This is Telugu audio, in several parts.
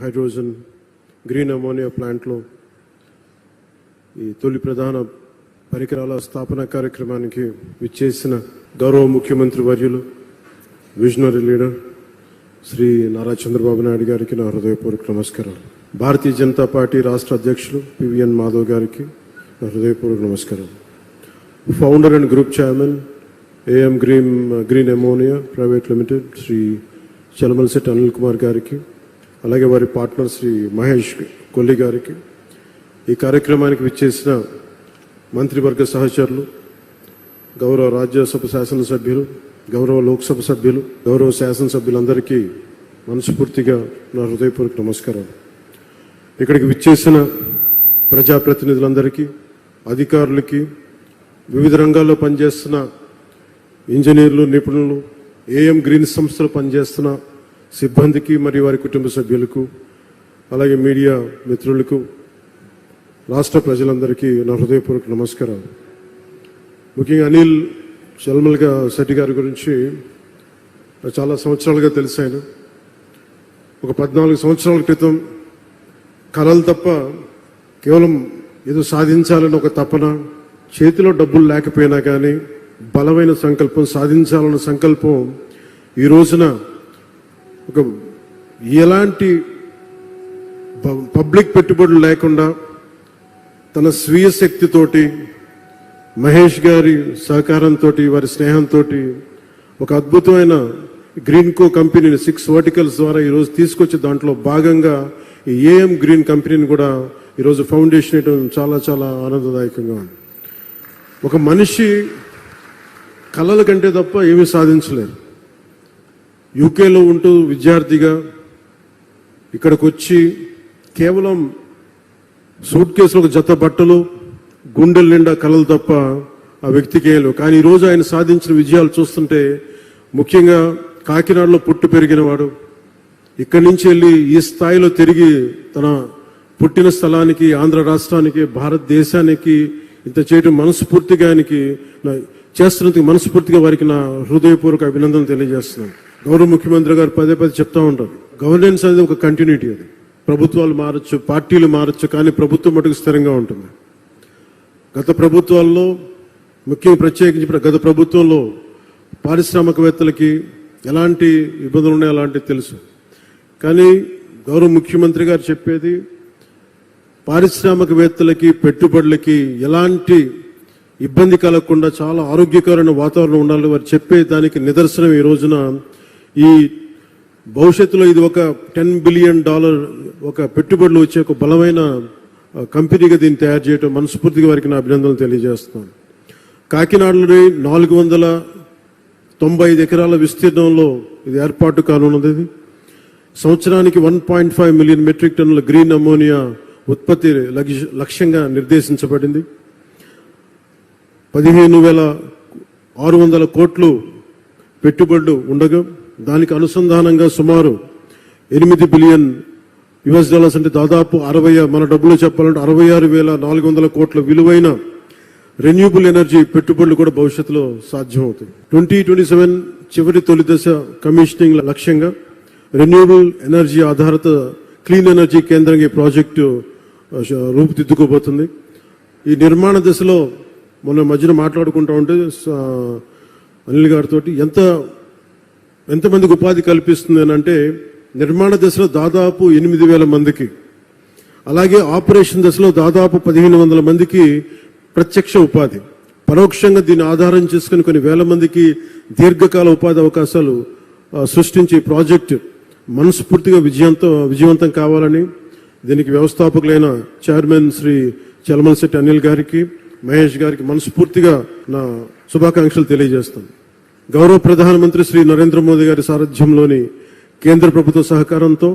హైడ్రోజన్ గ్రీన్ అమోనియా ప్లాంట్లో ఈ తొలి ప్రధాన పరికరాల స్థాపన కార్యక్రమానికి విచ్చేసిన గౌరవ ముఖ్యమంత్రి వర్యులు విజనరీ లీడర్ శ్రీ నారా చంద్రబాబు నాయుడు గారికి నా హృదయపూర్వక నమస్కారాలు. భారతీయ జనతా పార్టీ రాష్ట్ర అధ్యక్షులు పివిఎన్ మాధవ్ గారికి నా హృదయపూర్వక నమస్కారాలు. Founder and group chairman AM Green green ammonia private limited Shri Chalamalasetti Anil Kumar గారికి అలాగే వారి పార్ట్నర్ శ్రీ మహేష్ కొల్లి గారికి ఈ కార్యక్రమానికి విచ్చేసిన మంత్రివర్గ సహచరులు గౌరవ రాజ్యసభ శాసనసభ్యులు గౌరవ లోక్సభ సభ్యులు గౌరవ శాసనసభ్యులందరికీ మనస్ఫూర్తిగా నా హృదయపూర్వక నమస్కారాలు. ఇక్కడికి విచ్చేసిన ప్రజాప్రతినిధులందరికీ అధికారులకి వివిధ రంగాల్లో పనిచేస్తున్న ఇంజనీర్లు నిపుణులు ఏఎం గ్రీన్ సంస్థలో పనిచేస్తున్న సిబ్బందికి మరియు వారి కుటుంబ సభ్యులకు అలాగే మీడియా మిత్రులకు రాష్ట్ర ప్రజలందరికీ నా హృదయపూర్వక నమస్కారం ముఖ్యంగా అనిల్ చల్మల్గా శెట్టి గారి గురించి చాలా సంవత్సరాలుగా తెలిసాను ఒక పద్నాలుగు సంవత్సరాల క్రితం కళలు తప్ప కేవలం ఏదో సాధించాలని ఒక తపన చేతిలో డబ్బులు లేకపోయినా కానీ బలమైన సంకల్పం సాధించాలన్న సంకల్పం ఈ రోజున ఒక ఎలాంటి పబ్లిక్ పెట్టుబడులు లేకుండా తన స్వీయ శక్తితోటి మహేష్ గారి సహకారంతో వారి స్నేహంతో ఒక అద్భుతమైన గ్రీన్ కో కంపెనీని సిక్స్ వర్టికల్స్ ద్వారా ఈరోజు తీసుకొచ్చి దాంట్లో భాగంగా ఈ ఏఎం గ్రీన్ కంపెనీని కూడా ఈరోజు ఫౌండేషన్ వేయడం చాలా చాలా ఆనందదాయకంగా ఉంది. ఒక మనిషి కళల కంటే తప్ప ఏమీ సాధించలేరు. యూకేలో ఉంటూ విద్యార్థిగా ఇక్కడికి వచ్చి కేవలం సూట్ కేసులో ఒక జత బట్టలు గుండెల నిండా కలలు తప్ప ఆ వ్యక్తికి ఏం కానీ ఈరోజు ఆయన సాధించిన విజయాలు చూస్తుంటే ముఖ్యంగా కాకినాడలో పుట్టి పెరిగినవాడు ఇక్కడి నుంచి వెళ్ళి ఈ స్థాయిలో తిరిగి తన పుట్టిన స్థలానికి ఆంధ్ర రాష్ట్రానికి భారతదేశానికి ఇంత చేయడం మనస్ఫూర్తిగా ఆయనకి చేస్తున్నందుకు మనస్ఫూర్తిగా వారికి నా హృదయపూర్వక అభినందనలు తెలియజేస్తున్నాను. గౌరవ ముఖ్యమంత్రి గారు పదే పదే చెప్తా ఉంటారు. గవర్నెన్స్ అనేది ఒక కంటిన్యూటీ అది. ప్రభుత్వాలు మారచ్చు పార్టీలు మారచ్చు కానీ ప్రభుత్వం మటుకు స్థిరంగా ఉంటుంది. గత ప్రభుత్వాల్లో ముఖ్యంగా ప్రత్యేకించి గత ప్రభుత్వంలో పారిశ్రామికవేత్తలకి ఎలాంటి ఇబ్బందులు ఉన్నాయో అలాంటివి తెలుసు. కానీ గౌరవ ముఖ్యమంత్రి గారు చెప్పేది పారిశ్రామికవేత్తలకి పెట్టుబడులకి ఎలాంటి ఇబ్బంది కలగకుండా చాలా ఆరోగ్యకరమైన వాతావరణం ఉండాలని వారు చెప్పే దానికి నిదర్శనం ఈ రోజున ఈ భవిష్యత్తులో ఇది ఒక టెన్ బిలియన్ డాలర్ ఒక పెట్టుబడులు వచ్చే ఒక బలమైన కంపెనీగా దీన్ని తయారు చేయడం మనస్ఫూర్తిగా వారికి నా అభినందనలు తెలియజేస్తున్నాను. కాకినాడలోని నాలుగు వందల తొంభై ఐదు ఎకరాల విస్తీర్ణంలో ఇది ఏర్పాటు కానున్నది. ఇది సంవత్సరానికి one point five million metric టన్నుల గ్రీన్ అమోనియా ఉత్పత్తి లక్ష్య- లక్ష్యంగా నిర్దేశించబడింది. పదిహేను వేల ఆరు వందల కోట్లు పెట్టుబడులు ఉండగా దానికి అనుసంధానంగా సుమారు ఎనిమిది బిలియన్ యుఎస్ డాలర్స్ అంటే దాదాపు అరవై మన డబ్బులు చెప్పాలంటే అరవై ఆరు వేల నాలుగు వందల కోట్ల విలువైన రెన్యూబుల్ ఎనర్జీ పెట్టుబడులు కూడా భవిష్యత్తులో సాధ్యమవుతాయి. ట్వంటీ ట్వంటీ సెవెన్ చివరి తొలి దశ కమిషనింగ్ లక్ష్యంగా రెన్యూబుల్ ఎనర్జీ ఆధారిత క్లీన్ ఎనర్జీ కేంద్రంగా ఈ ప్రాజెక్టు రూపుదిద్దుకోబోతుంది. ఈ నిర్మాణ దశలో మొన్న మధ్యన మాట్లాడుకుంటా ఉంటే అనిల్ గారితో ఎంత ఎంతమందికి ఉపాధి కల్పిస్తుంది అంటే నిర్మాణ దశలో దాదాపు ఎనిమిది వేల మందికి. అలాగే ఆపరేషన్ దశలో దాదాపు పదిహేను వందల మందికి ప్రత్యక్ష ఉపాధి. పరోక్షంగా దీన్ని ఆధారం చేసుకుని కొన్ని వేల మందికి దీర్ఘకాల ఉపాధి అవకాశాలు సృష్టించే ప్రాజెక్టు మనస్ఫూర్తిగా విజయంతో విజయవంతం కావాలని దీనికి వ్యవస్థాపకులైన చైర్మన్ శ్రీ చలమలశెట్టి అనిల్ గారికి మహేష్ గారికి మనస్ఫూర్తిగా నా శుభాకాంక్షలు తెలియజేస్తాను. గౌరవ ప్రధానమంత్రి శ్రీ నరేంద్ర మోదీ గారి సారథ్యంలోని కేంద్ర ప్రభుత్వ సహకారంతో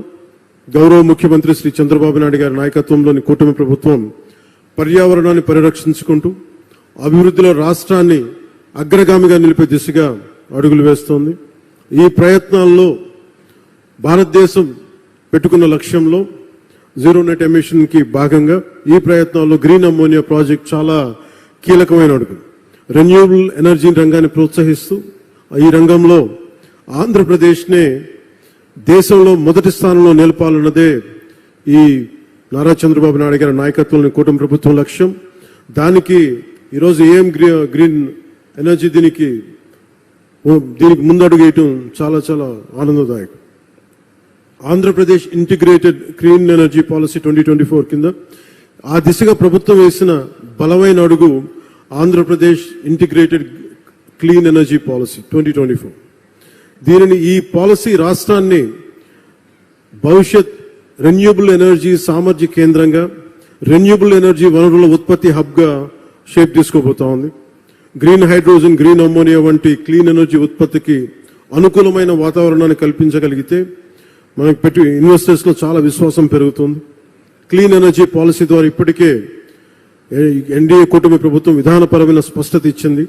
గౌరవ ముఖ్యమంత్రి శ్రీ చంద్రబాబు నాయుడు గారి నాయకత్వంలోని కూటమి ప్రభుత్వం పర్యావరణాన్ని పరిరక్షించుకుంటూ అభివృద్ధిలో రాష్ట్రాన్ని అగ్రగామిగా నిలిపే దిశగా అడుగులు వేస్తోంది. ఈ ప్రయత్నాల్లో భారతదేశం పెట్టుకున్న లక్ష్యంలో జీరో నెట్ ఎమిషన్కి భాగంగా ఈ ప్రయత్నాల్లో గ్రీన్ అమ్మోనియా ప్రాజెక్ట్ చాలా కీలకమైన అడుగు. రెన్యూవబుల్ ఎనర్జీ రంగాన్ని ప్రోత్సహిస్తూ ఈ రంగంలో ఆంధ్రప్రదేశ్నే దేశంలో మొదటి స్థానంలో నిలపాలన్నదే ఈ నారా చంద్రబాబు నాయుడు గారి నాయకత్వంలోని కూటమి ప్రభుత్వం లక్ష్యం. దానికి ఈరోజు ఏఎం గ్రీ- గ్రీన్ ఎనర్జీ దీనికి దీనికి ముందడుగు వేయటం చాలా చాలా ఆనందదాయకం. Andhra Pradesh integrated clean energy policy twenty twenty four కింద ఆ దిశగా ప్రభుత్వం వేసిన బలమైన అడుగు Andhra Pradesh integrated clean energy policy twenty twenty four దీనిని ఈ పాలసీ రాష్ట్రాన్ని భవిష్యత్ రెన్యూబుల్ ఎనర్జీ సామర్థ్య కేంద్రంగా రెన్యూబుల్ ఎనర్జీ వనరుల ఉత్పత్తి హబ్గా షేప్ తీసుకోబోతా ఉంది. గ్రీన్ హైడ్రోజన్ గ్రీన్ అమ్మోనియా వంటి క్లీన్ ఎనర్జీ ఉత్పత్తికి అనుకూలమైన వాతావరణాన్ని కల్పించగలిగితే మనకి పెట్టి ఇన్వెస్టర్స్లో చాలా విశ్వాసం పెరుగుతుంది. క్లీన్ ఎనర్జీ పాలసీ ద్వారా ఇప్పటికే ఎన్డీఏ కూటమి ప్రభుత్వం విధానపరమైన స్పష్టత ఇచ్చింది.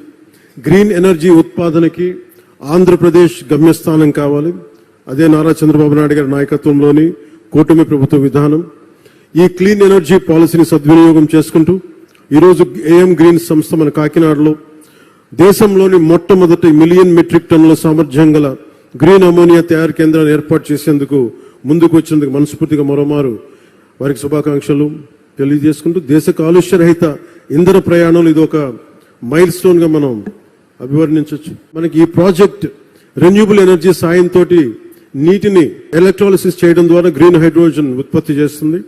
గ్రీన్ ఎనర్జీ ఉత్పాదనకి ఆంధ్రప్రదేశ్ గమ్యస్థానం కావాలి. అదే నారా చంద్రబాబు నాయుడు గారి నాయకత్వంలోని కూటమి ప్రభుత్వ విధానం. ఈ క్లీన్ ఎనర్జీ పాలసీని సద్వినియోగం చేసుకుంటూ ఈరోజు ఏఎం గ్రీన్ సంస్థ మన కాకినాడలో దేశంలోని మొట్టమొదటి మిలియన్ మెట్రిక్ టన్నుల సామర్థ్యం గల గ్రీన్ అమోనియా తయారు కేంద్రాన్ని ఏర్పాటు చేసేందుకు ముందుకు వచ్చినందుకు మనస్ఫూర్తిగా మరోమారు వారికి శుభాకాంక్షలు తెలియజేసుకుంటూ దేశ కాలుష్య రహిత ఇంధన ప్రయాణంలో ఇది ఒక మైల్ స్టోన్గా మనం అభివర్ణించవచ్చు మనకి ఈ ప్రాజెక్ట్ రెన్యూబుల్ ఎనర్జీ సాయంతో నీటిని ఎలక్ట్రాలిసిస్ చేయడం ద్వారా గ్రీన్ హైడ్రోజన్ ఉత్పత్తి చేస్తుంది.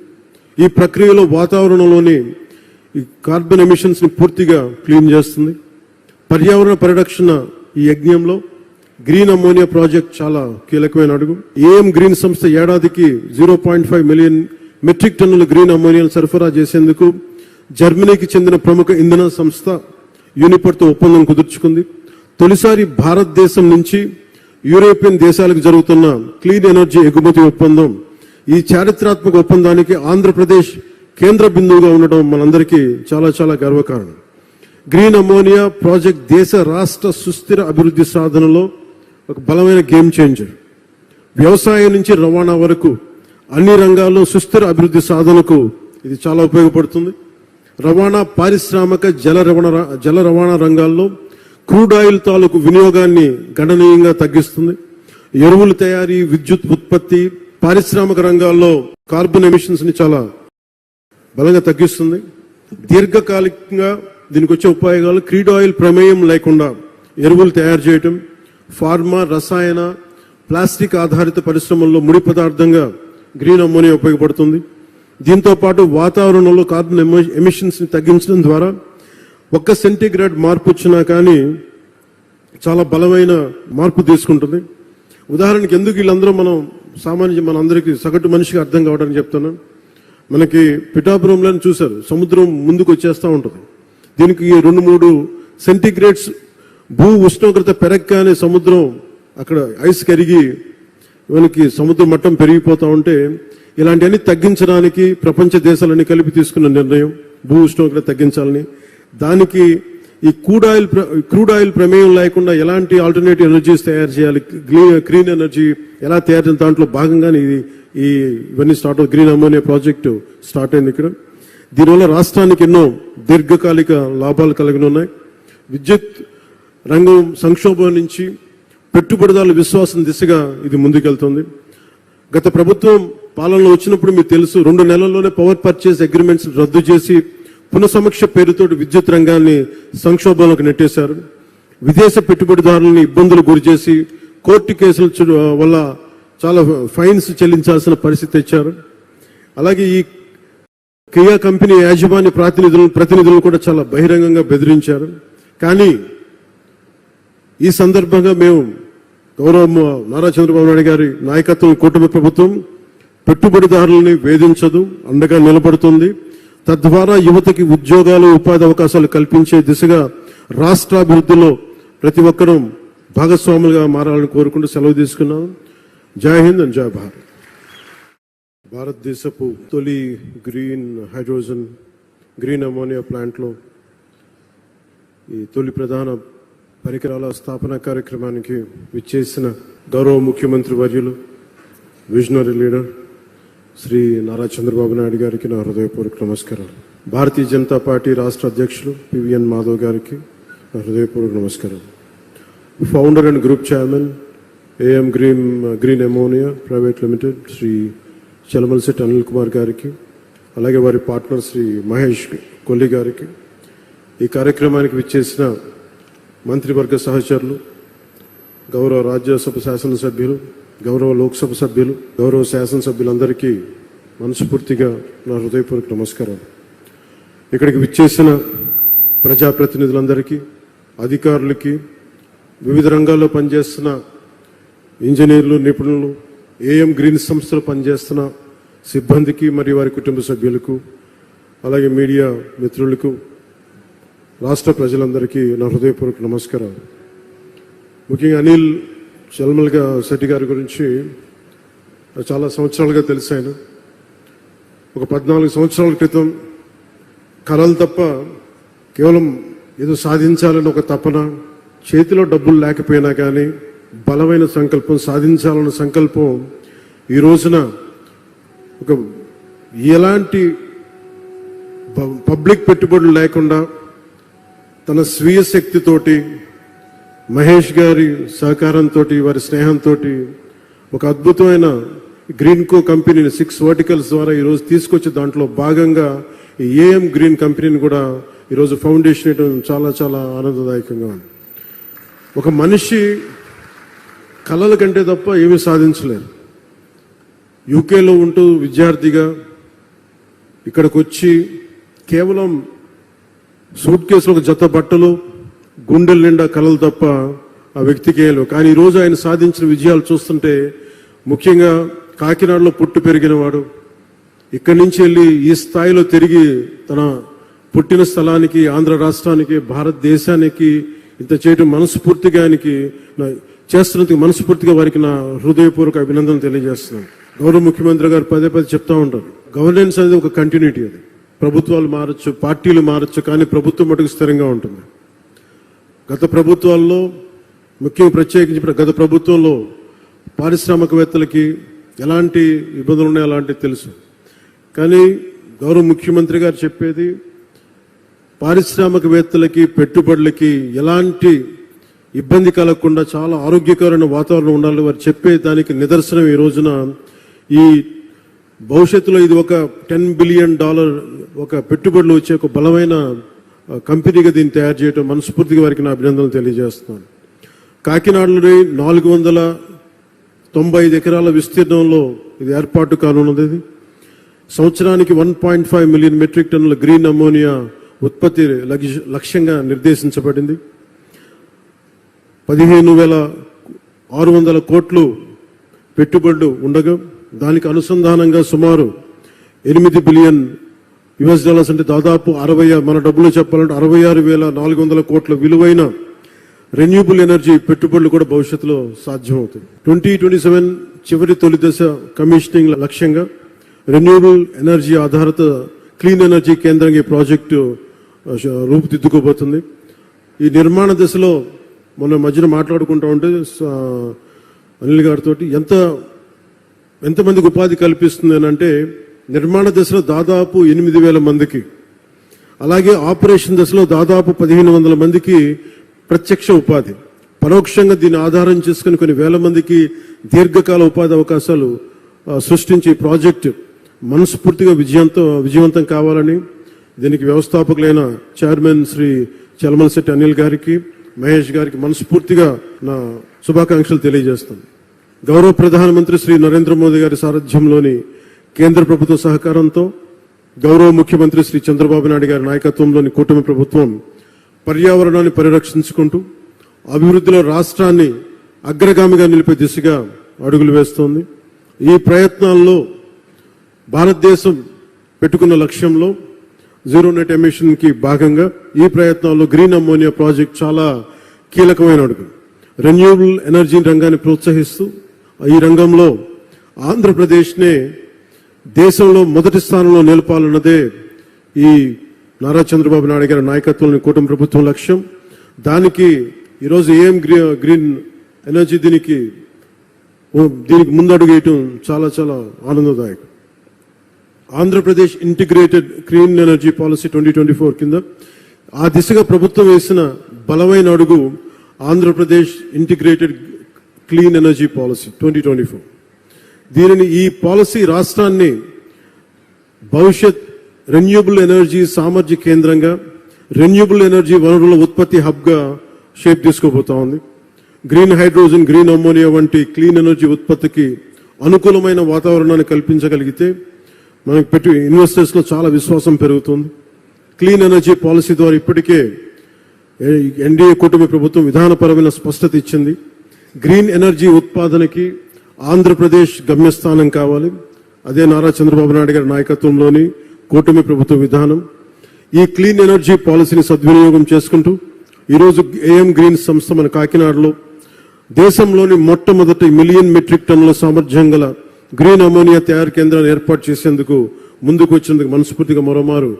ఈ ప్రక్రియలో వాతావరణంలోని ఈ కార్బన్ ఎమిషన్స్ని పూర్తిగా క్లీన్ చేస్తుంది. పర్యావరణ పరిరక్షణ ఈ యజ్ఞంలో గ్రీన్ అమోనియా ప్రాజెక్ట్ చాలా కీలకమైన అడుగు. ఏఎం గ్రీన్ సంస్థ ఏడాదికి zero point five million metric టన్నుల గ్రీన్ అమోనియాను సరఫరా చేసేందుకు జర్మనీకి చెందిన ప్రముఖ ఇంధన సంస్థ యూనిపర్తో ఒప్పందం కుదుర్చుకుంది. తొలిసారి భారతదేశం నుంచి యూరోపియన్ దేశాలకు జరుగుతున్న క్లీన్ ఎనర్జీ ఎగుమతి ఒప్పందం ఈ చారిత్రాత్మక ఒప్పందానికి ఆంధ్రప్రదేశ్ కేంద్ర బిందువుగా ఉండడం మనందరికీ చాలా చాలా గర్వకారణం. గ్రీన్ అమోనియా ప్రాజెక్ట్ దేశ రాష్ట్ర సుస్థిర అభివృద్ధి సాధనలో ఒక బలమైన గేమ్ చేంజర్. వ్యవసాయం నుంచి రవాణా వరకు అన్ని రంగాల్లో సుస్థిర అభివృద్ధి సాధనకు ఇది చాలా ఉపయోగపడుతుంది. రవాణా పారిశ్రామిక జల రవాణా జల రవాణా రంగాల్లో క్రూడ్ ఆయిల్ తాలూకు వినియోగాన్ని గణనీయంగా తగ్గిస్తుంది. ఎరువుల తయారీ విద్యుత్ ఉత్పత్తి పారిశ్రామిక రంగాల్లో కార్బన్ ఎమిషన్స్ని చాలా బలంగా తగ్గిస్తుంది. దీర్ఘకాలికంగా దీనికి వచ్చే ఉపాయాలు క్రీడ్ ఆయిల్ ప్రమేయం లేకుండా ఎరువులు తయారు చేయటం ఫార్మా రసాయన ప్లాస్టిక్ ఆధారిత పరిశ్రమల్లో ముడి పదార్థంగా గ్రీన్ అమ్మోనియా ఉపయోగపడుతుంది. దీంతో పాటు వాతావరణంలో కార్బన్ ఎమి- ఎమిషన్స్ని తగ్గించడం ద్వారా ఒక్క సెంటీగ్రేడ్ మార్పు వచ్చినా కానీ చాలా బలమైన మార్పు తీసుకుంటుంది. ఉదాహరణకి ఎందుకు వీళ్ళందరూ మనం సామాన్య మన అందరికీ సగటు మనిషికి అర్థం కావడానికి చెప్తున్నాం. మనకి పిఠాపురంలో చూశారు సముద్రం ముందుకు వచ్చేస్తూ ఉంటుంది. దీనికి ఈ రెండు మూడు సెంటీగ్రేడ్స్ భూ ఉష్ణోగ్రత పెరగగానే సముద్రం అక్కడ ఐస్ కరిగి మనకి సముద్ర మట్టం పెరిగిపోతూ ఉంటే ఇలాంటివన్నీ తగ్గించడానికి ప్రపంచ దేశాలన్నీ కలిపి తీసుకున్న నిర్ణయం భూ ఉష్ణోగ్రత తగ్గించాలని. దానికి ఈ క్రూడ్ ఆయిల్ ప్ర- క్రూడ్ ఆయిల్ ప్రమేయం లేకుండా ఎలాంటి ఆల్టర్నేటివ్ ఎనర్జీస్ తయారు చేయాలి? గ్రీ- గ్రీన్ ఎనర్జీ ఎలా తయారు చేయాలి దాంట్లో భాగంగానే ఇది ఈ ఇవన్నీ స్టార్ట్ అవుతుంది. గ్రీన్ అమోనియా ప్రాజెక్టు స్టార్ట్ అయింది ఇక్కడ. దీనివల్ల రాష్ట్రానికి ఎన్నో దీర్ఘకాలిక లాభాలు కలిగి ఉన్నాయి విద్యుత్ రంగం సంక్షోభం నుంచి పెట్టుబడిదారుల విశ్వాసం దిశగా ఇది ముందుకెళ్తుంది. గత ప్రభుత్వం పాలనలో వచ్చినప్పుడు మీకు తెలుసు రెండు నెలల్లోనే పవర్ పర్చేస్ అగ్రిమెంట్స్ రద్దు చేసి పునఃసమీక్ష పేరుతో విద్యుత్ రంగాన్ని సంక్షోభంలోకి నెట్టేశారు. విదేశ పెట్టుబడిదారులని ఇబ్బందులు గురిచేసి కోర్టు కేసుల వల్ల చాలా ఫైన్స్ చెల్లించాల్సిన పరిస్థితి తెచ్చారు. అలాగే ఈ కియా కంపెనీ యాజమాన్య ప్రాతినిధులను ప్రతినిధులను కూడా చాలా బహిరంగంగా బెదిరించారు. కానీ ఈ సందర్భంగా మేము గౌరవ నారా చంద్రబాబు నాయుడు గారి నాయకత్వం కూటమి ప్రభుత్వం పెట్టుబడిదారులని వేధించదు అండగా నిలబడుతుంది. తద్వారా యువతకి ఉద్యోగాలు ఉపాధి అవకాశాలు కల్పించే దిశగా రాష్ట్రాభివృద్ధిలో ప్రతి ఒక్కరూ భాగస్వాములుగా మారాలని కోరుకుంటూ సెలవు తీసుకున్నాను జై హింద్ అండ్ జై భారత్. భారతదేశపు తొలి గ్రీన్ హైడ్రోజన్ గ్రీన్ అమోనియా ప్లాంట్లో ఈ తొలి ప్రధాన పరికరాల స్థాపన కార్యక్రమానికి విచ్చేసిన గౌరవ ముఖ్యమంత్రి వర్యులు విజనరీ లీడర్ శ్రీ నారా చంద్రబాబు నాయుడు గారికి నా హృదయపూర్వక నమస్కారాలు. భారతీయ జనతా పార్టీ రాష్ట్ర అధ్యక్షులు పివిఎన్ మాధవ్ గారికి నా హృదయపూర్వక నమస్కారం founder and group chairman AM Green green ammonia private limited Shri Chalamalasetti Anil Kumar గారికి అలాగే వారి పార్ట్నర్ శ్రీ మహేష్ కొల్లి గారికి ఈ కార్యక్రమానికి విచ్చేసిన మంత్రివర్గ సహచరులు గౌరవ రాజ్యసభ శాసనసభ్యులు గౌరవ లోక్సభ సభ్యులు గౌరవ శాసనసభ్యులందరికీ మనస్ఫూర్తిగా నా హృదయపూర్వక నమస్కారాలు. ఇక్కడికి విచ్చేసిన ప్రజాప్రతినిధులందరికీ అధికారులకి వివిధ రంగాల్లో పనిచేస్తున్న ఇంజనీర్లు నిపుణులు ఏఎం గ్రీన్ సంస్థలో పనిచేస్తున్న సిబ్బందికి మరియు వారి కుటుంబ సభ్యులకు అలాగే మీడియా మిత్రులకు రాష్ట్ర ప్రజలందరికీ నా హృదయపూర్వక నమస్కారాలు. ముఖ్యంగా అనిల్ చల్మల్గా శెట్టి గారి గురించి చాలా సంవత్సరాలుగా తెలిసాను ఒక పద్నాలుగు సంవత్సరాల క్రితం కలలు తప్ప కేవలం ఏదో సాధించాలని ఒక తపన చేతిలో డబ్బులు లేకపోయినా కానీ బలమైన సంకల్పం సాధించాలన్న సంకల్పం ఈ రోజున ఒక ఎలాంటి పబ్లిక్ పెట్టుబడులు లేకుండా తన స్వీయ శక్తితోటి మహేష్ గారి సహకారంతో వారి స్నేహంతో ఒక అద్భుతమైన గ్రీన్ కో కంపెనీని సిక్స్ వర్టికల్స్ ద్వారా ఈరోజు తీసుకొచ్చి దాంట్లో భాగంగా ఈ ఏఎం గ్రీన్ కంపెనీని కూడా ఈరోజు ఫౌండేషన్ వేయడం చాలా చాలా ఆనందదాయకంగా ఉంది. ఒక మనిషి కళల కంటే తప్ప ఏమీ సాధించలేరు. యూకేలో ఉంటూ విద్యార్థిగా ఇక్కడికి వచ్చి కేవలం సూట్ కేసులో ఒక జత బట్టలు గుండెల నిండా కలలు తప్ప ఆ వ్యక్తికి ఏం కానీ ఈరోజు ఆయన సాధించిన విజయాలు చూస్తుంటే ముఖ్యంగా కాకినాడలో పుట్టి పెరిగినవాడు ఇక్కడి నుంచి వెళ్ళి ఈ స్థాయిలో తిరిగి తన పుట్టిన స్థలానికి ఆంధ్ర రాష్ట్రానికి భారతదేశానికి ఇంత చేయడం మనస్ఫూర్తిగా ఆయనకి చేస్తున్నందుకు మనస్ఫూర్తిగా వారికి నా హృదయపూర్వక అభినందనలు తెలియజేస్తున్నాను. గౌరవ ముఖ్యమంత్రి గారు పదే పదే చెప్తా ఉంటారు. గవర్నెన్స్ అనేది ఒక కంటిన్యూటీ అది. ప్రభుత్వాలు మారచ్చు పార్టీలు మారచ్చు కానీ ప్రభుత్వం మటుకు స్థిరంగా ఉంటుంది. గత ప్రభుత్వాల్లో ముఖ్యంగా ప్రత్యేకించి గత ప్రభుత్వంలో పారిశ్రామికవేత్తలకి ఎలాంటి ఇబ్బందులు ఉన్నాయో అలాంటివి తెలుసు. కానీ గౌరవ ముఖ్యమంత్రి గారు చెప్పేది పారిశ్రామికవేత్తలకి పెట్టుబడులకి ఎలాంటి ఇబ్బంది కలగకుండా చాలా ఆరోగ్యకరమైన వాతావరణం ఉండాలి వారు చెప్పే దానికి నిదర్శనం ఈ రోజున ఈ భవిష్యత్తులో ఇది ఒక టెన్ బిలియన్ డాలర్ ఒక పెట్టుబడులు వచ్చే ఒక బలమైన కంపెనీగా దీన్ని తయారు చేయడం మనస్ఫూర్తిగా వారికి నా అభినందనలు తెలియజేస్తున్నాను కాకినాడలోని నాలుగు వందల తొంభై ఐదు ఎకరాల విస్తీర్ణంలో ఇది ఏర్పాటు కానున్నది ఇది. సంవత్సరానికి one point five million metric టన్నుల గ్రీన్ అమోనియా ఉత్పత్తి లక్ష్యంగా నిర్దేశించబడింది పదిహేను వేల ఆరు వందల కోట్లు పెట్టుబడులు ఉండగా దానికి అనుసంధానంగా సుమారు ఎనిమిది బిలియన్ యుఎస్ డాలర్స్ అంటే దాదాపు అరవై మన డబ్బులు చెప్పాలంటే అరవై ఆరు వేల నాలుగు వందల కోట్ల విలువైన రెన్యూబుల్ ఎనర్జీ పెట్టుబడులు కూడా భవిష్యత్తులో సాధ్యమవుతుంది ట్వంటీ ట్వంటీ సెవెన్ చివరి తొలి దశ కమిషనింగ్ లక్ష్యంగా రెన్యూబుల్ ఎనర్జీ ఆధారిత క్లీన్ ఎనర్జీ కేంద్రంగా ఈ ప్రాజెక్టు రూపుదిద్దుకోబోతుంది. ఈ నిర్మాణ దశలో మొన్న మధ్యన మాట్లాడుకుంటూ ఉంటే అనిల్ గారితో ఎంత ఎంతమందికి ఉపాధి కల్పిస్తుంది అంటే నిర్మాణ దశలో దాదాపు ఎనిమిది వేల మందికి. అలాగే ఆపరేషన్ దశలో దాదాపు పదిహేను వందల మందికి ప్రత్యక్ష ఉపాధి. పరోక్షంగా దీన్ని ఆధారం చేసుకుని కొన్ని వేల మందికి దీర్ఘకాల ఉపాధి అవకాశాలు సృష్టించి ప్రాజెక్టు మనస్ఫూర్తిగా విజయంతో విజయవంతం కావాలని దీనికి వ్యవస్థాపకులైన చైర్మన్ శ్రీ చలమలశెట్టి అనిల్ గారికి మహేష్ గారికి మనస్ఫూర్తిగా నా శుభాకాంక్షలు తెలియజేస్తాను. గౌరవ ప్రధానమంత్రి శ్రీ నరేంద్ర మోదీ గారి సారథ్యంలోని కేంద్ర ప్రభుత్వ సహకారంతో గౌరవ ముఖ్యమంత్రి శ్రీ చంద్రబాబు నాయుడు గారి నాయకత్వంలోని కూటమి ప్రభుత్వం పర్యావరణాన్ని పరిరక్షించుకుంటూ అభివృద్ధిలో రాష్ట్రాన్ని అగ్రగామిగా నిలిపే దిశగా అడుగులు వేస్తోంది. ఈ ప్రయత్నాల్లో భారతదేశం పెట్టుకున్న లక్ష్యంలో జీరో నెట్ ఎమిషన్కి భాగంగా ఈ ప్రయత్నాల్లో గ్రీన్ అమ్మోనియా ప్రాజెక్ట్ చాలా కీలకమైన అడుగు. రెన్యూవబుల్ ఎనర్జీ రంగాన్ని ప్రోత్సహిస్తూ ఈ రంగంలో ఆంధ్రప్రదేశ్నే దేశంలో మొదటి స్థానంలో నిలపాలన్నదే ఈ నారా చంద్రబాబు నాయుడు గారి నాయకత్వంలోని కూటమి ప్రభుత్వం లక్ష్యం. దానికి ఈరోజు ఏం గ్రీ- గ్రీన్ ఎనర్జీ దీనికి దీనికి ముందడుగు వేయటం చాలా చాలా ఆనందదాయకం. Andhra Pradesh integrated green energy policy twenty twenty four కింద ఆ దిశగా ప్రభుత్వం వేసిన బలమైన అడుగు Andhra Pradesh integrated clean energy policy twenty twenty four దీనిని ఈ పాలసీ రాష్ట్రాన్ని భవిష్యత్ రెన్యూబుల్ ఎనర్జీ సామర్థ్య కేంద్రంగా రెన్యూబుల్ ఎనర్జీ వనరుల ఉత్పత్తి హబ్గా షేప్ తీసుకోబోతా ఉంది. గ్రీన్ హైడ్రోజన్ గ్రీన్ అమ్మోనియా వంటి క్లీన్ ఎనర్జీ ఉత్పత్తికి అనుకూలమైన వాతావరణాన్ని కల్పించగలిగితే మనకి పెట్టి ఇన్వెస్టర్స్లో చాలా విశ్వాసం పెరుగుతుంది. క్లీన్ ఎనర్జీ పాలసీ ద్వారా ఇప్పటికే ఎన్డీఏ కూటమి ప్రభుత్వం విధానపరమైన స్పష్టత ఇచ్చింది. గ్రీన్ ఎనర్జీ ఉత్పాదనకి ఆంధ్రప్రదేశ్ గమ్యస్థానం కావాలి. అదే నారా చంద్రబాబు నాయుడు గారి నాయకత్వంలోని కూటమి ప్రభుత్వ విధానం. ఈ క్లీన్ ఎనర్జీ పాలసీని సద్వినియోగం చేసుకుంటూ ఈరోజు ఏఎం గ్రీన్ సంస్థ మన కాకినాడలో దేశంలోని మొట్టమొదటి మిలియన్ మెట్రిక్ టన్నుల సామర్థ్యం గల గ్రీన్ అమోనియా తయారు కేంద్రాన్ని ఏర్పాటు చేసేందుకు ముందుకు వచ్చినందుకు మనస్ఫూర్తిగా మరోమారు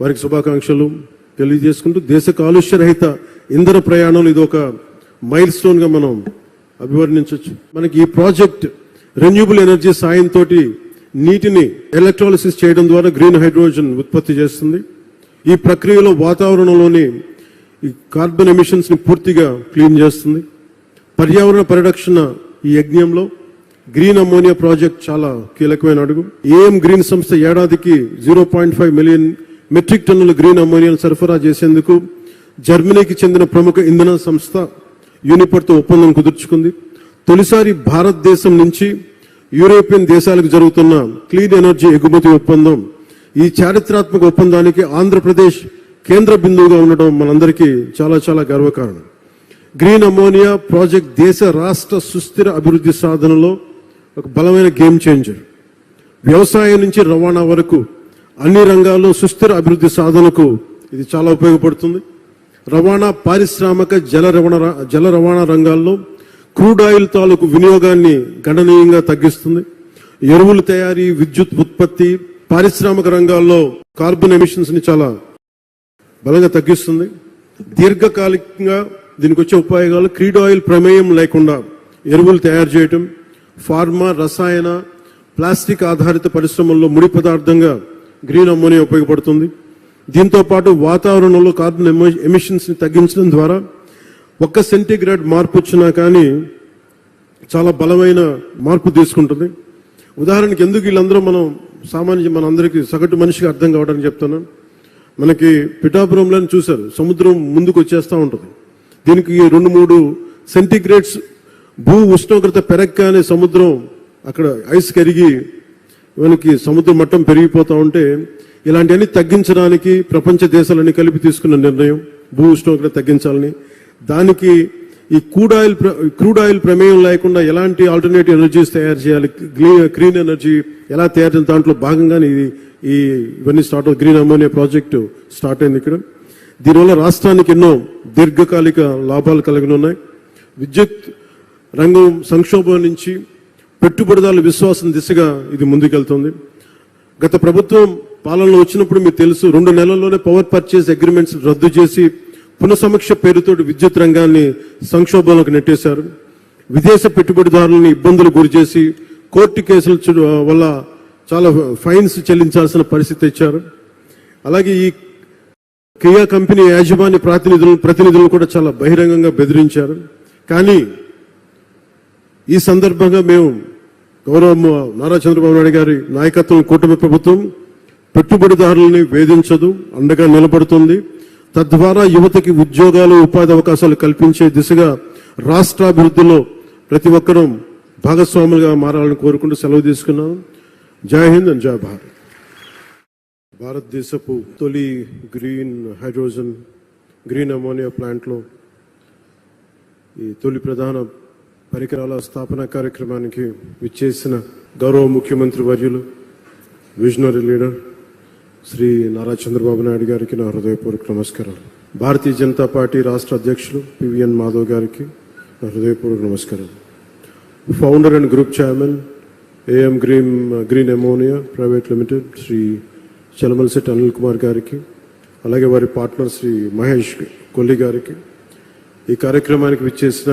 వారికి శుభాకాంక్షలు తెలియజేసుకుంటూ దేశ కాలుష్య రహిత ఇంధన ప్రయాణంలో ఇది ఒక మైల్ స్టోన్గా మనం అభివర్ణించవచ్చు. మనకి ఈ ప్రాజెక్ట్ రెన్యూబుల్ ఎనర్జీ సాయంతో నీటిని ఎలక్ట్రాలిసిస్ చేయడం ద్వారా గ్రీన్ హైడ్రోజన్ ఉత్పత్తి చేస్తుంది. ఈ ప్రక్రియలో వాతావరణంలోని ఈ కార్బన్ ఎమిషన్స్ని పూర్తిగా క్లీన్ చేస్తుంది. పర్యావరణ పరిరక్షణ ఈ యజ్ఞంలో గ్రీన్ అమోనియా ప్రాజెక్ట్ చాలా కీలకమైన అడుగు. ఏఎం గ్రీన్ సంస్థ ఏడాదికి zero point five million metric టన్నుల గ్రీన్ అమోనియాను సరఫరా చేసేందుకు జర్మనీకి చెందిన ప్రముఖ ఇంధన సంస్థ యూనిపర్తో ఒప్పందం కుదుర్చుకుంది. తొలిసారి భారతదేశం నుంచి యూరోపియన్ దేశాలకు జరుగుతున్న క్లీన్ ఎనర్జీ ఎగుమతి ఒప్పందం ఈ చారిత్రాత్మక ఒప్పందానికి ఆంధ్రప్రదేశ్ కేంద్ర బిందువుగా ఉండడం మనందరికీ చాలా చాలా గర్వకారణం. గ్రీన్ అమోనియా ప్రాజెక్ట్ దేశ రాష్ట్ర సుస్థిర అభివృద్ధి సాధనలో ఒక బలమైన గేమ్ చేంజర్. వ్యవసాయం నుంచి రవాణా వరకు అన్ని రంగాల్లో సుస్థిర అభివృద్ధి సాధనకు ఇది చాలా ఉపయోగపడుతుంది. రవాణా పారిశ్రామిక జల రవాణా జల రవాణా రంగాల్లో క్రూడ్ ఆయిల్ తాలూకు వినియోగాన్ని గణనీయంగా తగ్గిస్తుంది. ఎరువుల తయారీ విద్యుత్ ఉత్పత్తి పారిశ్రామిక రంగాల్లో కార్బన్ ఎమిషన్స్ని చాలా బలంగా తగ్గిస్తుంది. దీర్ఘకాలికంగా దీనికి వచ్చే ఉపయోగాలు క్రీడ్ ఆయిల్ ప్రమేయం లేకుండా ఎరువులు తయారు చేయటం ఫార్మా రసాయన ప్లాస్టిక్ ఆధారిత పరిశ్రమల్లో ముడి పదార్థంగా గ్రీన్ అమ్మోనియా ఉపయోగపడుతుంది. దీంతో పాటు వాతావరణంలో కార్బన్ ఎమిషన్స్ని తగ్గించడం ద్వారా ఒక్క సెంటీగ్రేడ్ మార్పు వచ్చినా కానీ చాలా బలమైన మార్పు తీసుకుంటుంది. ఉదాహరణకి ఎందుకు వీళ్ళందరూ మనం సామాన్య మన అందరికీ సగటు మనిషికి అర్థం కావడానికి చెప్తున్నాను మనకి పిఠాపురంలో చూశారు సముద్రం ముందుకు వచ్చేస్తూ ఉంటుంది. దీనికి ఈ రెండు మూడు సెంటీగ్రేడ్స్ భూ ఉష్ణోగ్రత పెరగగానే సముద్రం అక్కడ ఐస్ కరిగి మనకి సముద్ర మట్టం పెరిగిపోతూ ఉంటే ఇలాంటివన్నీ తగ్గించడానికి ప్రపంచ దేశాలన్నీ కలిపి తీసుకున్న నిర్ణయం భూ ఉష్ణోగ్రత తగ్గించాలని. దానికి ఈ క్రూడ్ ఆయిల్ క్రూడ్ ఆయిల్ ప్రమేయం లేకుండా ఎలాంటి ఆల్టర్నేటివ్ ఎనర్జీస్ తయారు చేయాలి? గ్రీన్ ఎనర్జీ ఎలా తయారు చేయాలి? దాంట్లో భాగంగానే ఇది ఈ ఇవన్నీ స్టార్ట్ అవుతుంది. గ్రీన్ అమోనియా ప్రాజెక్టు స్టార్ట్ అయింది ఇక్కడ. దీనివల్ల రాష్ట్రానికి ఎన్నో దీర్ఘకాలిక లాభాలు కలిగి ఉన్నాయి. విద్యుత్ రంగం సంక్షోభం నుంచి పెట్టుబడిదారుల విశ్వాసం దిశగా ఇది ముందుకెళ్తుంది. గత ప్రభుత్వం పాలనలో వచ్చినప్పుడు మీకు తెలుసు రెండు నెలల్లోనే పవర్ పర్చేస్ అగ్రిమెంట్స్ రద్దు చేసి పునఃసమీక్ష పేరుతో విద్యుత్ రంగాన్ని సంక్షోభంలోకి నెట్టేశారు. విదేశ పెట్టుబడిదారులను ఇబ్బందులు గురిచేసి కోర్టు కేసుల వల్ల చాలా ఫైన్స్ చెల్లించాల్సిన పరిస్థితి తెచ్చారు. అలాగే ఈ కియా కంపెనీ యాజమాన్య ప్రాతినిధులను ప్రతినిధులను కూడా చాలా బహిరంగంగా బెదిరించారు. కానీ ఈ సందర్భంగా మేము గౌరవ నారా చంద్రబాబు నాయుడు గారి నాయకత్వం కూటమి ప్రభుత్వం పెట్టుబడిదారులని వేధించదు అండగా నిలబడుతుంది. తద్వారా యువతకి ఉద్యోగాలు ఉపాధి అవకాశాలు కల్పించే దిశగా రాష్ట్రాభివృద్ధిలో ప్రతి ఒక్కరూ భాగస్వాములుగా మారాలని కోరుకుంటూ సెలవు తీసుకున్నాను జై హింద్ అండ్ జై భారత్. భారతదేశపు తొలి గ్రీన్ హైడ్రోజన్ గ్రీన్ అమోనియా ప్లాంట్లో ఈ తొలి ప్రధాన పరికరాల స్థాపన కార్యక్రమానికి విచ్చేసిన గౌరవ ముఖ్యమంత్రి వర్యులు విజనరీ లీడర్ శ్రీ నారా చంద్రబాబు నాయుడు గారికి నా హృదయపూర్వక నమస్కారాలు. భారతీయ జనతా పార్టీ రాష్ట్ర అధ్యక్షులు పివిఎన్ మాధవ్ గారికి నా హృదయపూర్వక నమస్కారాలు. Founder and group chairman AM Green green ammonia private limited Shri Chalamalasetti Anil Kumar గారికి అలాగే వారి పార్ట్నర్ శ్రీ మహేష్ కొల్లి గారికి ఈ కార్యక్రమానికి విచ్చేసిన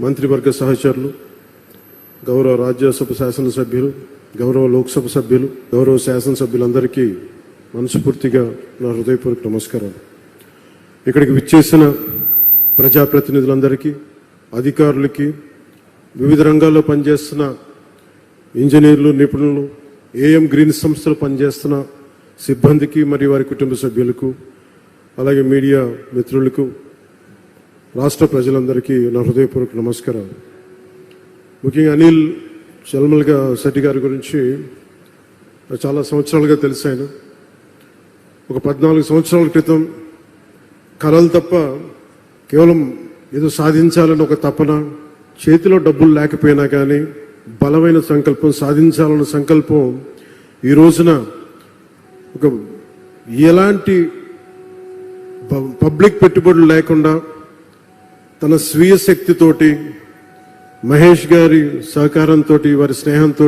మంత్రివర్గ సహచరులు గౌరవ రాజ్యసభ శాసనసభ్యులు గౌరవ లోక్సభ సభ్యులు గౌరవ శాసనసభ్యులందరికీ మనస్ఫూర్తిగా నా హృదయపూర్వక నమస్కారాలు. ఇక్కడికి విచ్చేసిన ప్రజాప్రతినిధులందరికీ అధికారులకి వివిధ రంగాల్లో పనిచేస్తున్న ఇంజనీర్లు నిపుణులు ఏఎం గ్రీన్ సంస్థలు పనిచేస్తున్న సిబ్బందికి మరియు వారి కుటుంబ సభ్యులకు అలాగే మీడియా మిత్రులకు రాష్ట్ర ప్రజలందరికీ నా హృదయపూర్వక నమస్కారం ముఖ్యంగా అనిల్ చల్మల్గా శెట్టి గారి గురించి చాలా సంవత్సరాలుగా తెలిసాను ఒక పద్నాలుగు సంవత్సరాల క్రితం కలలు తప్ప కేవలం ఏదో సాధించాలని ఒక తపన చేతిలో డబ్బులు లేకపోయినా కానీ బలమైన సంకల్పం సాధించాలన్న సంకల్పం ఈ రోజున ఒక ఎలాంటి పబ్లిక్ పెట్టుబడులు లేకుండా తన స్వీయ శక్తితోటి మహేష్ గారి సహకారంతో వారి స్నేహంతో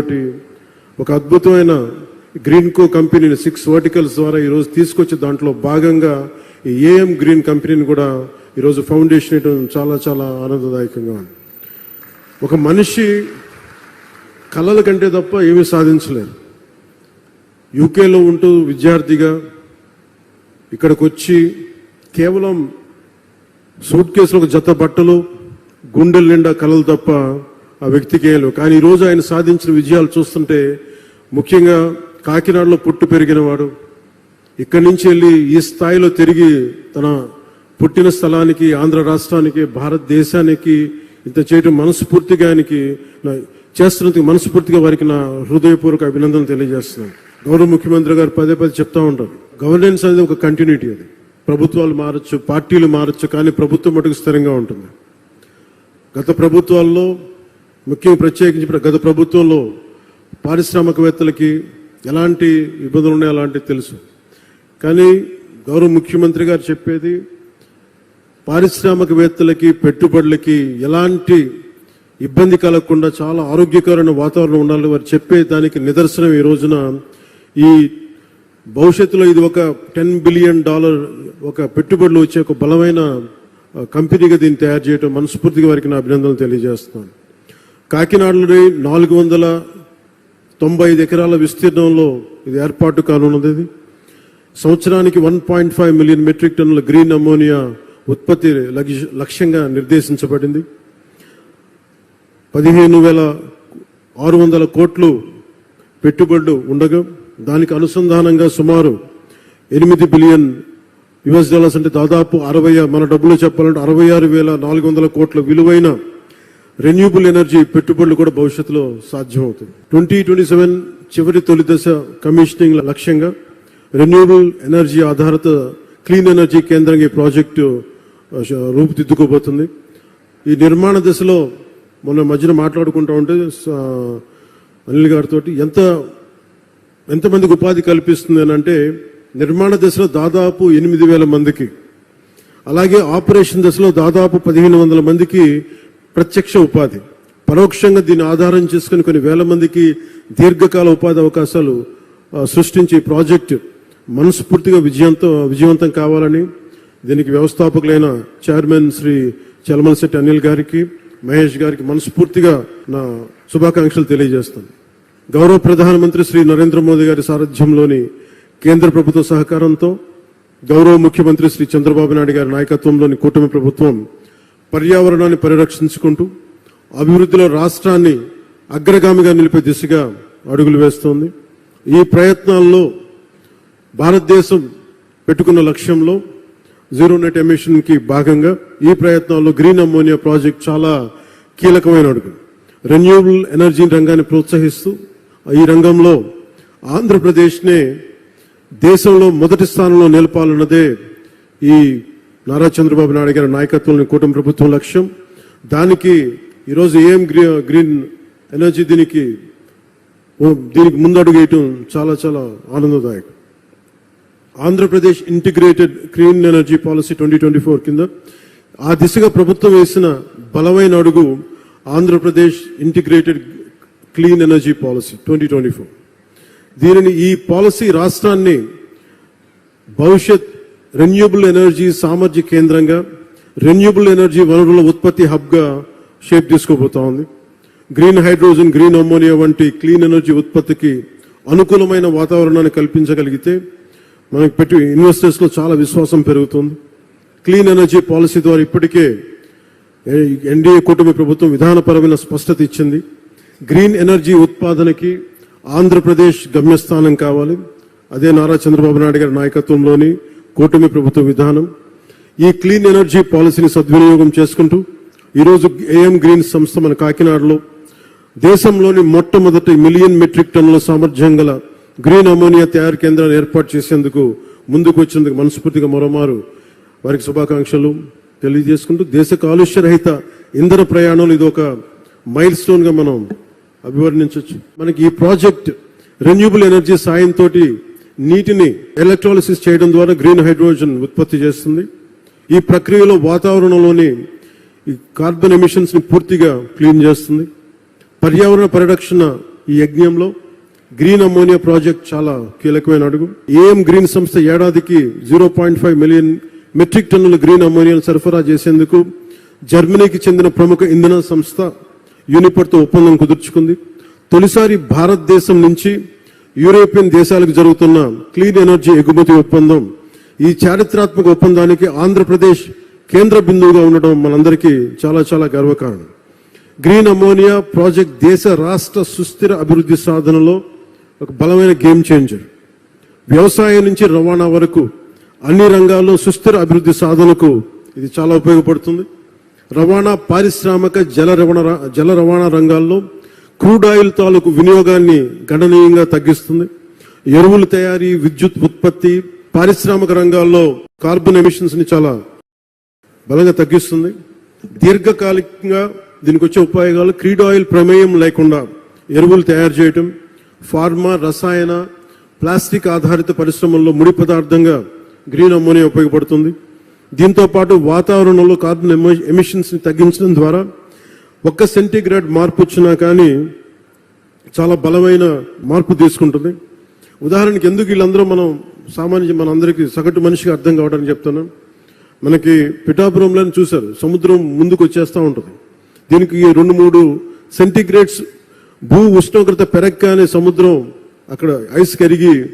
ఒక అద్భుతమైన గ్రీన్ కో కంపెనీని సిక్స్ వర్టికల్స్ ద్వారా ఈరోజు తీసుకొచ్చి దాంట్లో భాగంగా ఈ ఏఎం గ్రీన్ కంపెనీని కూడా ఈరోజు ఫౌండేషన్ వేయడం చాలా చాలా ఆనందదాయకంగా ఉంది. ఒక మనిషి కళల కంటే తప్ప ఏమీ సాధించలేరు యూకేలో ఉంటూ విద్యార్థిగా ఇక్కడికి వచ్చి కేవలం సూట్ కేసులో ఒక జత బట్టలు గుండెల నిండా కలలు తప్ప ఆ వ్యక్తికి ఏలు కానీ ఈరోజు ఆయన సాధించిన విజయాలు చూస్తుంటే ముఖ్యంగా కాకినాడలో పుట్టి పెరిగినవాడు ఇక్కడి నుంచి వెళ్ళి ఈ స్థాయిలో తిరిగి తన పుట్టిన స్థలానికి ఆంధ్ర రాష్ట్రానికి భారతదేశానికి ఇంత చేయటం మనస్ఫూర్తిగా ఆయనకి చేస్తున్నందుకు మనస్ఫూర్తిగా వారికి నా హృదయపూర్వక అభినందనలు తెలియజేస్తున్నాను. గౌరవ ముఖ్యమంత్రి గారు పదే పదే చెప్తా ఉంటారు. గవర్నెన్స్ అనేది ఒక కంటిన్యూటీ అది. ప్రభుత్వాలు మారచ్చు పార్టీలు మారచ్చు కానీ ప్రభుత్వం మటుకు స్థిరంగా ఉంటుంది. గత ప్రభుత్వాల్లో ముఖ్యంగా ప్రత్యేకించి గత ప్రభుత్వంలో పారిశ్రామికవేత్తలకి ఎలాంటి ఇబ్బందులు ఉన్నాయో అలాంటివి తెలుసు. కానీ గౌరవ ముఖ్యమంత్రి గారు చెప్పేది పారిశ్రామికవేత్తలకి పెట్టుబడులకి ఎలాంటి ఇబ్బంది కలగకుండా చాలా ఆరోగ్యకరమైన వాతావరణం ఉండాలని వారు చెప్పే దానికి నిదర్శనం ఈ రోజున ఈ భవిష్యత్తులో ఇది ఒక టెన్ బిలియన్ డాలర్ ఒక పెట్టుబడులు వచ్చే ఒక బలమైన కంపెనీగా దీన్ని తయారు చేయడం మనస్ఫూర్తిగా వారికి నా అభినందనలు తెలియజేస్తున్నాను. కాకినాడలోని నాలుగు వందల తొంభై ఐదు ఎకరాల విస్తీర్ణంలో ఇది ఏర్పాటు కానున్నది ఇది. సంవత్సరానికి one point five million metric టన్నుల గ్రీన్ అమోనియా ఉత్పత్తి లక్ష- లక్ష్యంగా నిర్దేశించబడింది. పదిహేను వేల ఆరు వందల కోట్లు పెట్టుబడులు ఉండగా దానికి అనుసంధానంగా సుమారు ఎనిమిది బిలియన్ యుఎస్ డాలర్స్ అంటే దాదాపు అరవై మన డబ్బులు చెప్పాలంటే అరవై ఆరు వేల నాలుగు వందల కోట్ల విలువైన రెన్యూబుల్ ఎనర్జీ పెట్టుబడులు కూడా భవిష్యత్తులో సాధ్యమవుతుంది. ట్వంటీ ట్వంటీ సెవెన్ చివరి తొలి దశ కమిషనింగ్ లక్ష్యంగా రెన్యూబుల్ ఎనర్జీ ఆధారిత క్లీన్ ఎనర్జీ కేంద్రంగా ఈ ప్రాజెక్టు రూపుదిద్దుకోబోతుంది. ఈ నిర్మాణ దశలో మొన్న మధ్యన మాట్లాడుకుంటూ ఉంటే అనిల్ గారితో ఎంత ఎంతమందికి ఉపాధి కల్పిస్తుంది అని అంటే నిర్మాణ దశలో దాదాపు ఎనిమిది వేల మందికి. అలాగే ఆపరేషన్ దశలో దాదాపు పదిహేను వందల మందికి ప్రత్యక్ష ఉపాధి. పరోక్షంగా దీన్ని ఆధారం చేసుకుని కొన్ని వేల మందికి దీర్ఘకాల ఉపాధి అవకాశాలు సృష్టించే ప్రాజెక్టు మనస్ఫూర్తిగా విజయంతో విజయవంతం కావాలని దీనికి వ్యవస్థాపకులైన చైర్మన్ శ్రీ చలమలశెట్టి అనిల్ గారికి మహేష్ గారికి మనస్ఫూర్తిగా నా శుభాకాంక్షలు తెలియజేస్తాను. గౌరవ ప్రధానమంత్రి శ్రీ నరేంద్ర మోదీ గారి సారథ్యంలోని కేంద్ర ప్రభుత్వ సహకారంతో గౌరవ ముఖ్యమంత్రి శ్రీ చంద్రబాబు నాయుడు గారి నాయకత్వంలోని కూటమి ప్రభుత్వం పర్యావరణాన్ని పరిరక్షించుకుంటూ అభివృద్ధిలో రాష్ట్రాన్ని అగ్రగామిగా నిలిపే దిశగా అడుగులు వేస్తోంది. ఈ ప్రయత్నాల్లో భారతదేశం పెట్టుకున్న లక్ష్యంలో జీరో నెట్ ఎమిషన్కి భాగంగా ఈ ప్రయత్నాల్లో గ్రీన్ అమ్మోనియా ప్రాజెక్ట్ చాలా కీలకమైన అడుగు. రెన్యూవబుల్ ఎనర్జీ రంగాన్ని ప్రోత్సహిస్తూ ఈ రంగంలో ఆంధ్రప్రదేశ్నే దేశంలో మొదటి స్థానంలో నిలపాలన్నదే ఈ నారా చంద్రబాబు నాయుడు గారి నాయకత్వంలోని కూటమి ప్రభుత్వం లక్ష్యం. దానికి ఈరోజు ఏం గ్రీ- గ్రీన్ ఎనర్జీ దీనికి దీనికి ముందడుగు వేయటం చాలా చాలా ఆనందదాయకం. Andhra Pradesh integrated green energy policy twenty twenty four కింద ఆ దిశగా ప్రభుత్వం వేసిన బలమైన అడుగు Andhra Pradesh integrated clean energy policy twenty twenty four దీనిని ఈ పాలసీ రాష్ట్రాన్ని భవిష్యత్ రెన్యూబుల్ ఎనర్జీ సామర్థ్య కేంద్రంగా రెన్యూబుల్ ఎనర్జీ వనరుల ఉత్పత్తి హబ్గా షేప్ తీసుకోబోతా ఉంది. గ్రీన్ హైడ్రోజన్ గ్రీన్ అమ్మోనియా వంటి క్లీన్ ఎనర్జీ ఉత్పత్తికి అనుకూలమైన వాతావరణాన్ని కల్పించగలిగితే మనకి పెట్టి ఇన్వెస్టర్స్లో చాలా విశ్వాసం పెరుగుతుంది. క్లీన్ ఎనర్జీ పాలసీ ద్వారా ఇప్పటికే ఎన్డీఏ కూటమి ప్రభుత్వం విధానపరమైన స్పష్టత ఇచ్చింది. గ్రీన్ ఎనర్జీ ఉత్పాదనకి ఆంధ్రప్రదేశ్ గమ్యస్థానం కావాలి. అదే నారా చంద్రబాబు నాయుడు గారి నాయకత్వంలోని కూటమి ప్రభుత్వ విధానం. ఈ క్లీన్ ఎనర్జీ పాలసీని సద్వినియోగం చేసుకుంటూ ఈరోజు ఏఎం గ్రీన్ సంస్థ మన కాకినాడలో దేశంలోని మొట్టమొదటి మిలియన్ మెట్రిక్ టన్నుల సామర్థ్యం గల గ్రీన్ అమోనియా తయారు కేంద్రాన్ని ఏర్పాటు చేసేందుకు ముందుకు వచ్చినందుకు మనస్ఫూర్తిగా మరోమారు వారికి శుభాకాంక్షలు తెలియజేసుకుంటూ దేశ కాలుష్య రహిత ఇంధన ప్రయాణంలో ఇది ఒక మైల్ స్టోన్గా మనం అభివర్ణించవచ్చు. మనకి ఈ ప్రాజెక్ట్ రెన్యూబుల్ ఎనర్జీ సాయంతో నీటిని ఎలక్ట్రాలిసిస్ చేయడం ద్వారా గ్రీన్ హైడ్రోజన్ ఉత్పత్తి చేస్తుంది. ఈ ప్రక్రియలో వాతావరణంలోని ఈ కార్బన్ ఎమిషన్స్ని పూర్తిగా క్లీన్ చేస్తుంది. పర్యావరణ పరిరక్షణ ఈ యజ్ఞంలో గ్రీన్ అమోనియా ప్రాజెక్ట్ చాలా కీలకమైన అడుగు. ఏఎం గ్రీన్ సంస్థ ఏడాదికి zero point five million metric టన్నుల గ్రీన్ అమోనియాను సరఫరా చేసేందుకు జర్మనీకి చెందిన ప్రముఖ ఇంధన సంస్థ యూనిపర్తో ఒప్పందం కుదుర్చుకుంది. తొలిసారి భారతదేశం నుంచి యూరోపియన్ దేశాలకు జరుగుతున్న క్లీన్ ఎనర్జీ ఎగుమతి ఒప్పందం ఈ చారిత్రాత్మక ఒప్పందానికి ఆంధ్రప్రదేశ్ కేంద్ర బిందువుగా ఉండడం మనందరికీ చాలా చాలా గర్వకారణం. గ్రీన్ అమోనియా ప్రాజెక్ట్ దేశ రాష్ట్ర సుస్థిర అభివృద్ధి సాధనలో ఒక బలమైన గేమ్ చేంజర్. వ్యవసాయం నుంచి రవాణా వరకు అన్ని రంగాల్లో సుస్థిర అభివృద్ధి సాధనకు ఇది చాలా ఉపయోగపడుతుంది. రవాణా పారిశ్రామిక జల రవాణా జల రవాణా రంగాల్లో క్రూడ్ ఆయిల్ తాలూకు వినియోగాన్ని గణనీయంగా తగ్గిస్తుంది. ఎరువుల తయారీ విద్యుత్ ఉత్పత్తి పారిశ్రామిక రంగాల్లో కార్బన్ ఎమిషన్స్ని చాలా బలంగా తగ్గిస్తుంది. దీర్ఘకాలికంగా దీనికి వచ్చే ఉపయోగాలు క్రీడ్ ఆయిల్ ప్రమేయం లేకుండా ఎరువులు తయారు చేయటం ఫార్మా రసాయన ప్లాస్టిక్ ఆధారిత పరిశ్రమల్లో ముడి పదార్థంగా గ్రీన్ అమ్మోనియా ఉపయోగపడుతుంది. దీంతో పాటు వాతావరణంలో కార్బన్ ఎమిషన్స్ని తగ్గించడం ద్వారా ఒక్క సెంటీగ్రేడ్ మార్పు వచ్చినా కానీ చాలా బలమైన మార్పు తీసుకుంటుంది. ఉదాహరణకి ఎందుకు వీళ్ళందరూ మనం సామాన్య మనందరికీ సగటు మనిషికి అర్థం కావడానికి చెప్తున్నాం. మనకి పిఠాపురంలో చూశారు సముద్రం ముందుకు వచ్చేస్తూ ఉంటుంది. దీనికి ఈ రెండు మూడు సెంటీగ్రేడ్స్ భూ ఉష్ణోగ్రత పెరగగానే సముద్రం అక్కడ ఐస్ కరిగి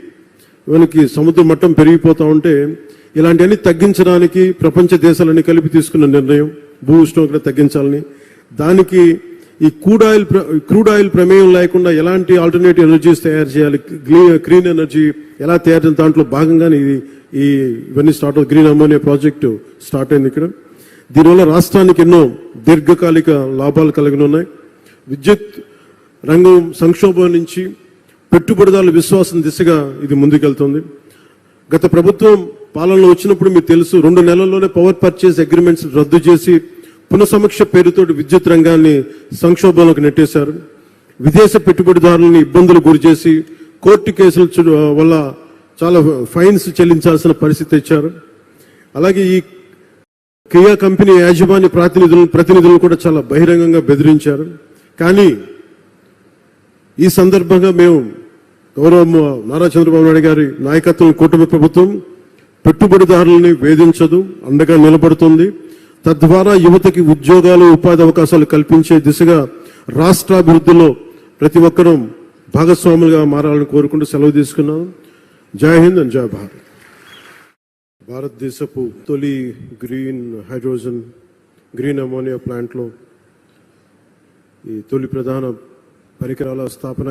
మనకి సముద్ర మట్టం పెరిగిపోతూ ఉంటే ఇలాంటివన్నీ తగ్గించడానికి ప్రపంచ దేశాలన్నీ కలిపి తీసుకున్న నిర్ణయం భూ ఉష్ణోగ్రత తగ్గించాలని. దానికి ఈ క్రూడ్ ఆయిల్ ప్ర- క్రూడ్ ఆయిల్ ప్రమేయం లేకుండా ఎలాంటి ఆల్టర్నేటివ్ ఎనర్జీస్ తయారు చేయాలి? గ్రీన్ క్లీన్ ఎనర్జీ ఎలా తయారు చేయాలి దాంట్లో భాగంగానే ఇది ఈ ఇవన్నీ స్టార్ట్ అవుతుంది గ్రీన్ అమోనియా ప్రాజెక్టు స్టార్ట్ అయింది ఇక్కడ. దీనివల్ల రాష్ట్రానికి ఎన్నో దీర్ఘకాలిక లాభాలు కలిగి ఉన్నాయి. విద్యుత్ రంగం సంక్షోభం నుంచి పెట్టుబడిదారుల విశ్వాసం దిశగా ఇది ముందుకెళ్తుంది. గత ప్రభుత్వం పాలనలో వచ్చినప్పుడు మీకు తెలుసు రెండు నెలల్లోనే పవర్ పర్చేస్ అగ్రిమెంట్స్ రద్దు చేసి పునఃసమీక్ష పేరుతో విద్యుత్ రంగాన్ని సంక్షోభంలోకి నెట్టేశారు. విదేశ పెట్టుబడిదారులను ఇబ్బందులు గురిచేసి కోర్టు కేసుల వల్ల చాలా ఫైన్స్ చెల్లించాల్సిన పరిస్థితి తెచ్చారు. అలాగే ఈ కియా కంపెనీ యాజమాన్య ప్రాతినిధులను ప్రతినిధులను కూడా చాలా బహిరంగంగా బెదిరించారు. కానీ ఈ సందర్భంగా మేము గౌరవ నారా చంద్రబాబు నాయుడు గారి నాయకత్వం కూటమి ప్రభుత్వం పెట్టుబడిదారులని వేధించదు అండగా నిలబడుతుంది. తద్వారా యువతకి ఉద్యోగాలు ఉపాధి అవకాశాలు కల్పించే దిశగా రాష్ట్రాభివృద్ధిలో ప్రతి ఒక్కరూ భాగస్వాములుగా మారాలని కోరుకుంటూ సెలవు తీసుకున్నాం జై హింద్ అండ్ జై భారత్. భారతదేశపు తొలి గ్రీన్ హైడ్రోజన్ గ్రీన్ అమోనియా ప్లాంట్లో ఈ తొలి ప్రధాన పరికరాల స్థాపన